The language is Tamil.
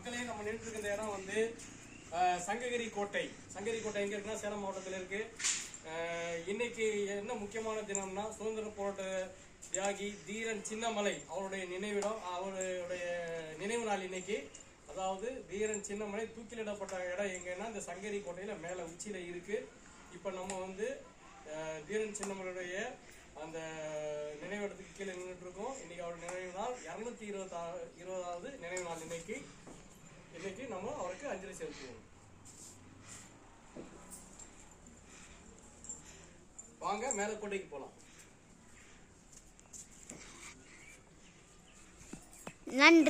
மக்களே நம்ம இந்த இடம் வந்து சங்ககிரி கோட்டை. சங்ககிரி கோட்டை எங்க இருக்குன்னா சேலம் மாவட்டத்தில் இருக்கு. இன்னைக்கு என்ன முக்கியமான தினம்னா சுதந்திர போராட்ட தியாகி தீரன் சின்னமலை அவருடைய நினைவிடம் அவருடைய நினைவு நாள் இன்னைக்கு. அதாவது தீரன் சின்னமலை தூக்கிலிடப்பட்ட இடம் எங்கன்னா இந்த சங்ககிரி கோட்டையில மேல உச்சியில இருக்கு. இப்போ நம்ம வந்து தீரன் சின்னமலையுடைய அந்த நினைவிடத்துக்கு கீழே நின்றுட்டு இருக்கோம். இன்னைக்கு அவருடைய நினைவு நாள் இரநூத்தி இருபத்தா இருபதாவது நினைவு நாள் இன்னைக்கு. இன்னைக்கு நம்ம அவருக்கு அஞ்சலி செலுத்துவோம். வாங்க மேல கோட்டைக்கு போலாம். நன்றி.